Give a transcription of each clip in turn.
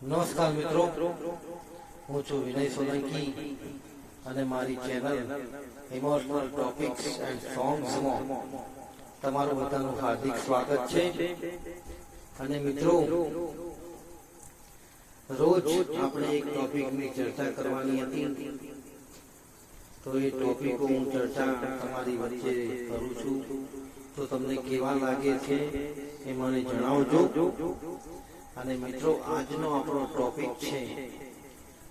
નમસ્કાર મિત્રો. હું છું વિનય સોલંકી અને મારી ચેનલ ઇમોશનલ ટોપિક્સ એન્ડ સોંગ્સમાં તમારું બધાનું હાર્દિક સ્વાગત છે. અને મિત્રો, રોજ આપણે એક ટોપિકની ચર્ચા કરવાની હતી. તો એ ટોપિકો હું ચર્ચા તમારી વચ્ચે કરું છું. તો તમને કેવા લાગે છે એ મને જણાવજો. અને મિત્રો, આજનો આપણો ટોપિક છે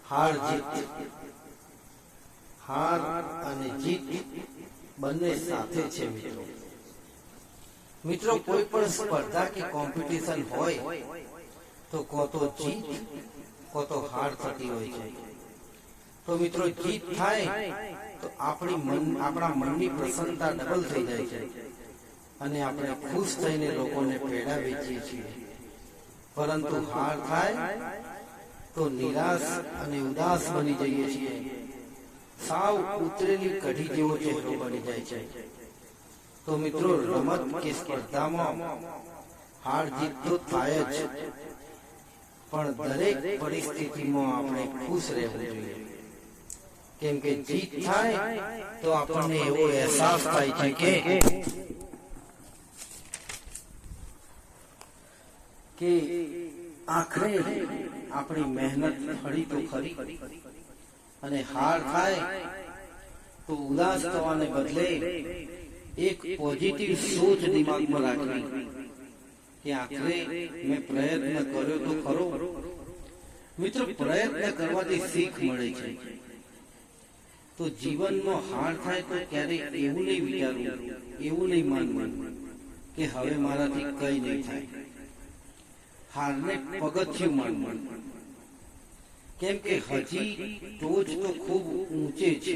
હાર જીત. હાર અને જીત બંને સાથે છે, મિત્રો. મિત્રો, કોઈ પણ સ્પર્ધા કે કોમ્પિટિશન હોય, તો કો તો જીત, કો તો હાર થતી હોય છે. તો મિત્રો, જીત થાય તો આપણી મન, આપણા મનની પ્રસન્નતા ડબલ થઈ જાય છે. અને આપણે ખુશ થઈને લોકોને પેડા વેચીએ છીએ. પરંતુ હાર થાય તો નિરાશ અને ઉદાસ બની જઈએ છીએ. સાવ ઉતરેલી કઢી જેવો ચહેરો બની જાય છે. તો મિત્રો રમત કે સ્પર્ધામાં હાર જીત તો થાય જ. પણ દરેક પરિસ્થિતિમાં આપણે ખુશ રહેવું જોઈએ. કેમ કે જીત થાય તો આપણને એવો અહેસાસ થાય છે કે કે આખરે આપણી મહેનત ફળી તો ખરી. અને હાર થાય તો ઉદાસ થવાને બદલે એક પોઝિટિવ સોચ દિમાગમાં રાખવી કે આખરે મેં પ્રયત્ન કર્યો તો ખરો. મિત્રો, પ્રયત્ન કરવાથી શીખ મળે છે. તો જીવનમાં હાર થાય તો ક્યારેય એવું નહીં વિચારવું, એવું નહીં માનવું કે હવે મારાથી કઈ નહીં થાય. હારને પગથિયું માનવું. કેમ કે હજી ટોચ તો ખૂબ ઊંચે છે.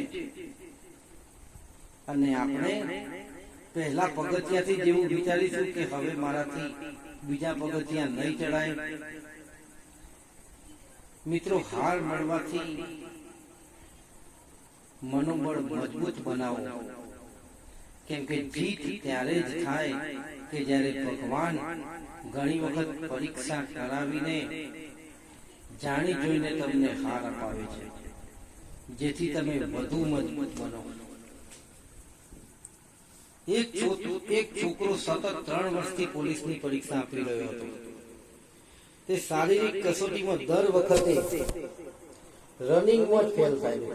અને આપણે પહેલા પગથિયાથી જેવું વિચારીશું કે હવે મારાથી બીજા પગથિયા નહીં ચડાય. મિત્રો હાર મળવાથી મનોબળ મજબૂત બનાવો. કેમ કે જીત ત્યારે જ થાય કે જ્યારે ભગવાન ઘણી વખત પરીક્ષા કરાવીને જાણી જોઈને તમને હાર અપાવે છે, જેથી તમે વધુ મજબૂત બનો. એક એક છોકરો સતત ત્રણ વર્ષથી પોલીસની પરીક્ષા આપી રહ્યો હતો. તે શારીરિક કસોટીમાં દર વખતે રનિંગમાં જ ફેલ થાય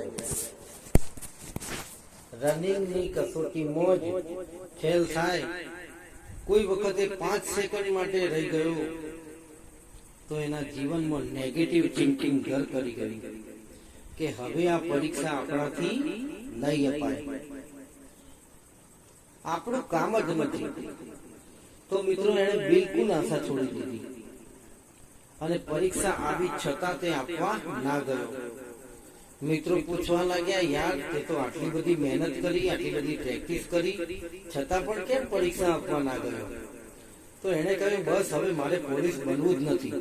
રનિંગની કસોટીમાં જ ફેલ થાય. કોઈ વખતે પાંચ સેકન્ડ માટે રહી ગયો, તો એના જીવનમાં નેગેટિવ થિંકિંગ ઘર કરી ગઈ કે હવે આ પરીક્ષા આપણાથી નહીં અપાય. આપણું કામ જ નથી. તો મિત્રો એને બિલકુલ આશા છોડી દીધી. અને પરીક્ષા આવી છતાં તે આપવા ના ગયો. મિત્રો પૂછવા લાગ્યા, યાર, તે તો આટલી બધી મહેનત કરી, આટલી બધી પ્રેક્ટિસ કરી, છતાં પણ કેમ પરીક્ષા આપવા ના ગયો? તો એને કહ્યું, બસ, હવે મારે પોલીસ બનવું જ નથી.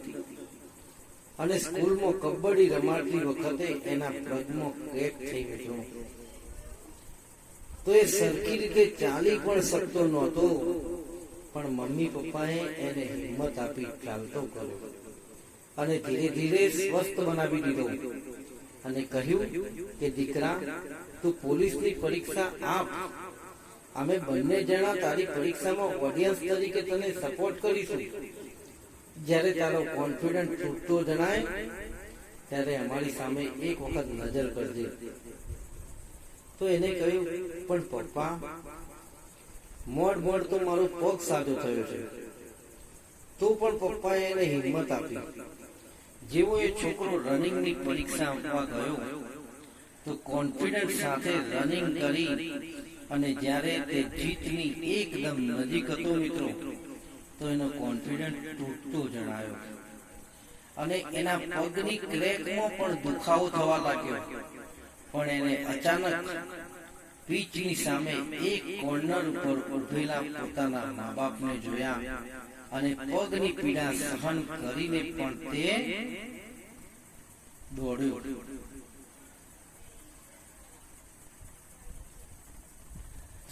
અને સ્કૂલમાં કબડ્ડી રમાડતી વખતે એના પગમાં ક્રેક થઈ ગયો. તો એ સરખી રીતે ચાલી પણ શકતો નહોતો, પણ મમ્મી પપ્પાએ એને હિંમત આપી, ચાલતો કર્યો. અને ધીરે ધીરે સ્વસ્થ બનાવી દીધો. અને કહ્યું કે, દીકરા, તું પોલીસની પરીક્ષા આપ. અમે બંને જણા તારી પરીક્ષામાં ઓડિયન્સ તરીકે તને સપોર્ટ કરીશું. જ્યારે તારો કોન્ફિડન્ટ તૂટતો જણાય, ત્યારે અમારી સામે એક વખત નજર કરજે. તો એને કહ્યું, પણ પપ્પા, મોડ મોડ તો મારો પગ સાજો થયો છે. તો પણ પપ્પાએ એને હિંમત આપી. જેવો એ છોકરો રનિંગની પરીક્ષા આપવા ગયો તો કોન્ફિડન્સ સાથે રનિંગ કરી અને જ્યારે તે જીતની એકદમ નજીક હતો મિત્રો તો એનો કોન્ફિડન્સ તૂટતો જણાયો. અને એના પગની ક્રેકમાં પણ દુખાવો થવા લાગ્યો. પણ એને અચાનક પીચની સામે એક કોર્નર ઉપર ઉભેલા પોતાના મા બાપને જોયા. અને પગની પીડા સહન કરીને પણ તે દોડ્યો.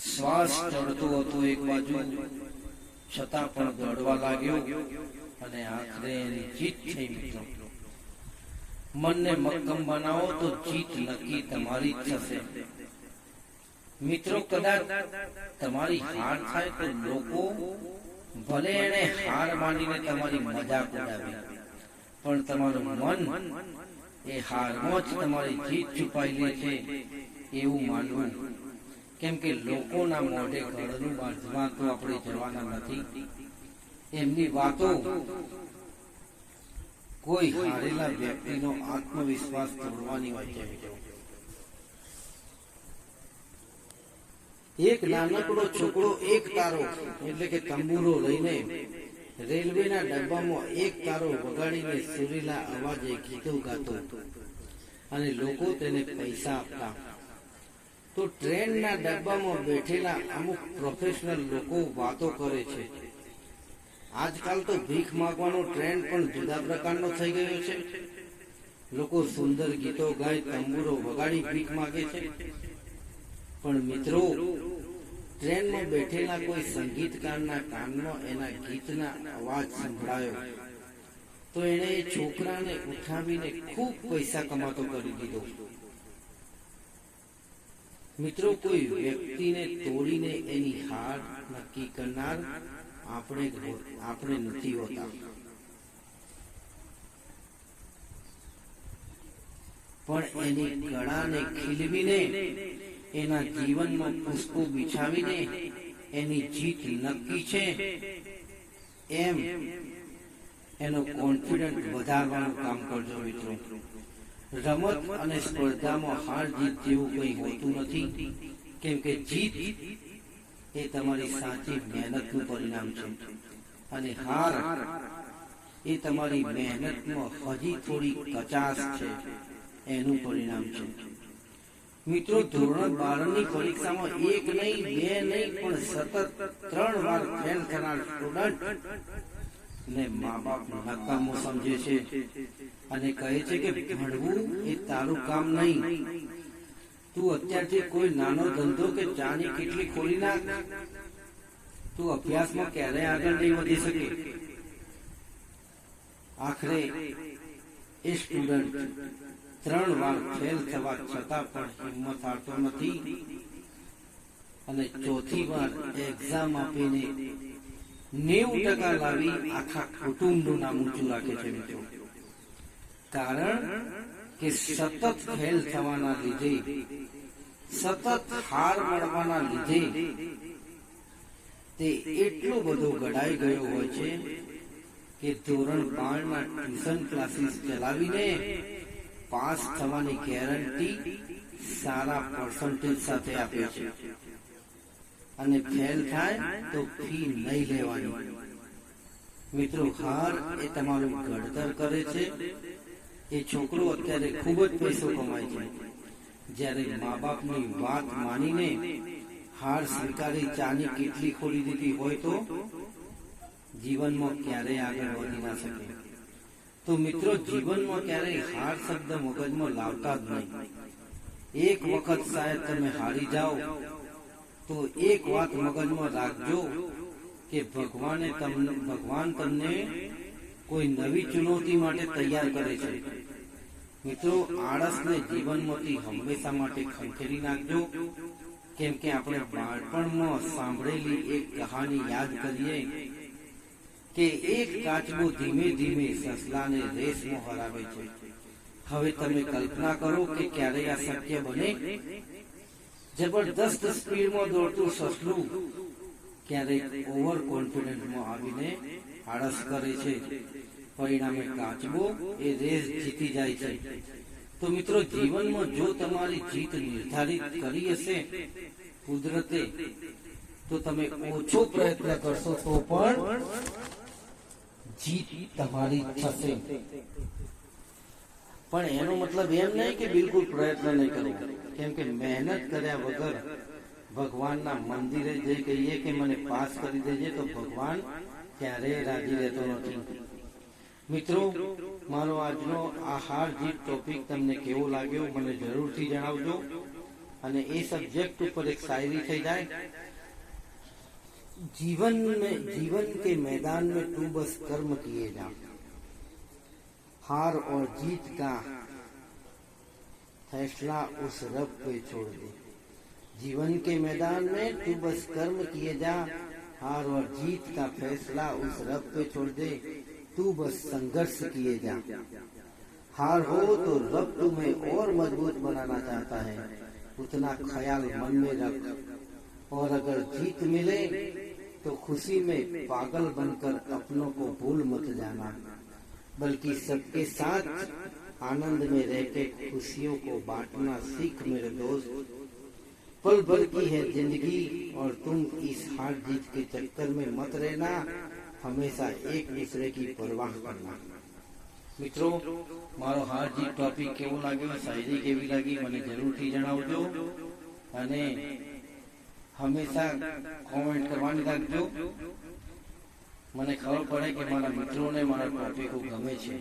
શ્વાસ ચડતો હતો એક બાજુ. છતાં પણ દોડવા લાગ્યો અને આખરે એની જીત થઈ મિત્રો. મનને મક્કમ બનાવો તો જીત નક્કી તમારી જ થશે. મિત્રો કદાચ તમારી હાર થાય તો લોકો ભલે એને હાર માનીને તમારી મજાક ઉડાવી, પણ તમારું મન એ હારમાં જ તમારી જીત છુપાઈ લે છે એવું માનવું. કેમ કે લોકોના મોઢે ઘરનું બાંધવા તો આપણે જવાના નથી. એમની વાતો કોઈ હારેલા વ્યક્તિનો આત્મવિશ્વાસ તોડવાની હોય છે મિત્રો એક નાનકડો છોકરો, એક તારો, એટલે કે તંબુરો લઈને રેલવેના ડબ્બામાં એક તારો વગાડીને સુરીલા અવાજે ગીતો ગાતો અને લોકો તેને પૈસા આપતા. તો ટ્રેનના ડબ્બામાં બેઠેલા અમુક પ્રોફેશનલ લોકો વાતો કરે છે. આજકાલ તો ભીખ માગવાનો ટ્રેન્ડ પણ જુદા પ્રકારનો થઈ ગયો છે. લોકો સુંદર ગીતો ગાય, તંબુરો વગાડી ભીખ માગે છે. પણ મિત્રો, ટ્રેનમાં બેઠેલા કોઈ સંગીતકારના કાનમાં એના ગીતના અવાજ સંભળાયો. તો એણે એ છોકરાને ઉઠાવીને ખૂબ પૈસા કમાતો કરી દીધો. મિત્રો, કોઈ વ્યક્તિને તોડીને એની હાર નક્કી કરનાર આપણે આપણે નથી હોતા. પણ એની કળાને ખીલવીને એના જીવનમાં પુષ્પો બિછાવીને એની જીત નક્કી છે. એમ એનો કોન્ફિડન્ટ વધારવાનું કામ કરજો મિત્રો. રમત અને સ્પર્ધામાં હાર જીત જેવું કંઈ હોતું નથી. કેમ કે જીત એ તમારી સાચી મહેનતનું પરિણામ છે. અને હાર એ તમારી મહેનતમાં હજી થોડી કચાશ છે. એનું પરિણામ છે. મિત્રો, ધોરણ બારની પરીક્ષામાં એક નહીં, બે નહીં, પણ સતત ત્રણ વાર ફેલ થનાર સ્ટુડન્ટ ને મા બાપ નકામો સમજે છે અને કહે છે કે ભણવું એ તારું કામ નહીં. તું અત્યારથી કોઈ નાનો ધંધો કે ચાની કેટલી ખોલી નાખ. તું અભ્યાસમાં ક્યારેય આગળ નહીં વધી શકે. આખરે એ સ્ટુડન્ટ ત્રણ વાર ફેલ થવા છતાં પણ હિંમત આવતો નથી. અને ચોથી વાર એક્ઝામ આપીને નેવું ટકા લાવી આખા કુટુંબનું નામ ઊંચું રાખે છે મિત્રો. કારણ કે સતત ફેલ થવાના લીધે, સતત હાર મળવાના લીધે તે એટલો બધો ગડાઈ ગયો હોય છે કે ધોરણ બારના ટ્યુશન ક્લાસીસ ચલાવીને પાસ થવાની ગેરંટી સારા પર્સન્ટેજ સાથે આપે છે. અને ફેલ થાય તો ફી નહીં લેવાની. મિત્રો, હાર એ તમારું ઘડતર કરે છે. એ છોકરો અત્યારે ખૂબ જ પૈસો કમાય છે. જ્યારે મા બાપની વાત માનીને હાર સ્વીકારી ચાની કેટલી ખોલી દીધી હોય તો જીવનમાં ક્યારેય આગળ વધી ના શકે. તો મિત્રો, જીવનમાં ક્યારેય હાર શબ્દ મગજમાં લાવતા જ નહીં. એક વખત શાયદ તમે હારી જાઓ, તો એક વાત મગજમાં રાખજો કે ભગવાને તમને, ભગવાન તમને કોઈ નવી ચુનૌતી માટે તૈયાર કરે છે. મિત્રો, આળસને જીવનમાંથી હંમેશા માટે ખંખેરી નાખજો. કેમ કે આપણે બાળપણમાં સાંભળેલી એક કહાની યાદ કરીએ. કે એક કાચબો ધીમે ધીમે સસલાને રેસમાં હરાવે છે. હવે તમે કલ્પના કરો કે ક્યારે આ શક્ય બને? જબરદસ્ત સ્પીડમાં દોડતું સસલું ક્યારેક ઓવર કોન્ફિડન્ટમાં આવીને આળસ કરે છે. પરિણામે કાચબો એ રેસ જીતી જાય છે. તો મિત્રો, જીવનમાં જો તમારી જીત નિર્ધારિત કરી હશે કુદરતે, તો તમે ઓછો પ્રયત્ન કરશો તો પણ જીત તમારી થશે. પણ એનો મતલબ એમ નહીં કે બિલકુલ પ્રયત્ન નહીં કરવો. કેમ કે મહેનત કર્યા વગર ભગવાનના મંદિરે જઈ કહીએ કે મને પાસ કરી દેજે તો ભગવાન ક્યારેય રાજી રહેતો નથી. મિત્રો મારો આજનો આ હાર જીત ટોપિક તમને કેવો લાગ્યો મને જરૂરથી જણાવજો. અને એ સબ્જેક્ટ ઉપર એક શાયરી થઈ જાય. जीवन में जीवन के मैदान में तू बस कर्म किए जा। हार और जीत का फैसला उस रब पे छोड़ दे। जीवन के मैदान में तू बस कर्म किए जा। हार और जीत का फैसला उस रब पे छोड़ दे। तू बस संघर्ष किए जा। हार हो तो रब तुम्हें और मज़बूत बनाना चाहता है। उतना ख्याल मन में रख। और अगर जीत मिले तो खुशी में पागल बनकर अपनों को भूल मत जाना बल्कि सबके साथ आनंद में रहकर खुशियों को बांटना सीख मेरे दोस्त पल भर की है जिंदगी और तुम इस हार जीत के चक्कर में मत रहना हमेशा एक दूसरे की परवाह करना મિત્રો મારો હાર જીત ટોપિક કેવો લાગ્યો શાયરી કેવી લાગી મને જરૂરથી જણાવજો અને હંમેશા કોમેન્ટ કરવાની રાખજો. મને ખબર પડે કે મારા મિત્રોને મારા ટોપિકો ગમે છે.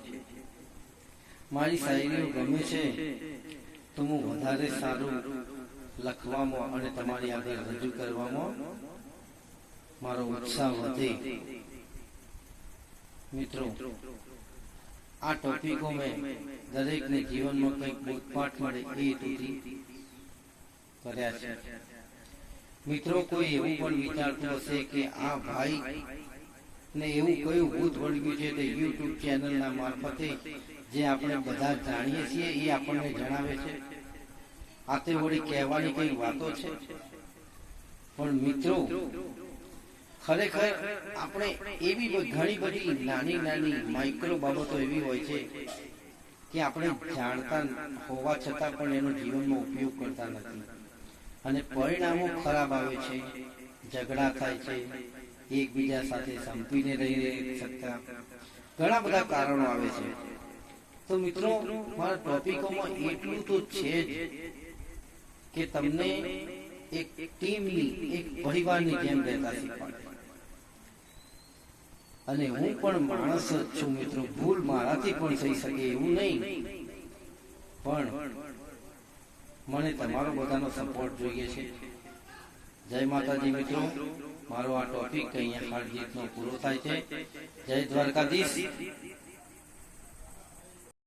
મારી શાયરીઓ ગમે છે. તો હું વધારે સારું લખવામાં અને તમારી આગળ રજૂ કરવામાં મારો ઉત્સાહ વધે. મિત્રો, આ ટોપિકો મેં દરેકને જીવનમાં કંઈક બોધપાઠ મળે એ હેતુથી કર્યા છે. મિત્રો, કોઈ એવું પણ વિચારતું હશે કે આ ભાઈ ને એવું કયું ભૂત વળગ્યું છે તે યુટ્યુબ ચેનલના મારફતે, જે આપણે બધા જાણીએ છીએ, એ આપણને જણાવે છે? આ તે વળી કહેવાની કઈ વાતો છે? પણ મિત્રો, ખરેખર આપણે એવી ઘણી બધી નાની નાની માઇક્રો બાબતો એવી હોય છે કે આપણે જાણતા હોવા છતાં પણ એનો જીવનમાં ઉપયોગ કરતા નથી. અને પરિણામો ખરાબ આવે છે ઝઘડા થાય છે એકબીજા સાથે સંપીને રહી રહી શકતા. ઘણા બધા કારણો આવે છે. તો મિત્રો મારા ટોપિકોમાં એટલું તો છે જ કે તમને એક ટીમની એક પરિવારની જેમ રહેતા શીખવાડે. અને હું પણ માણસ જ છું મિત્રો. ભૂલ મારાથી પણ થઈ શકે એવું નહીં. પણ મને તમારો બધાનો સપોર્ટ જોઈએ છે. જય માતાજી મિત્રો, મારો આ ટોપિક અહીંયા હાર જીતનો પૂરો થાય છે. જય દ્વારકાધીશ.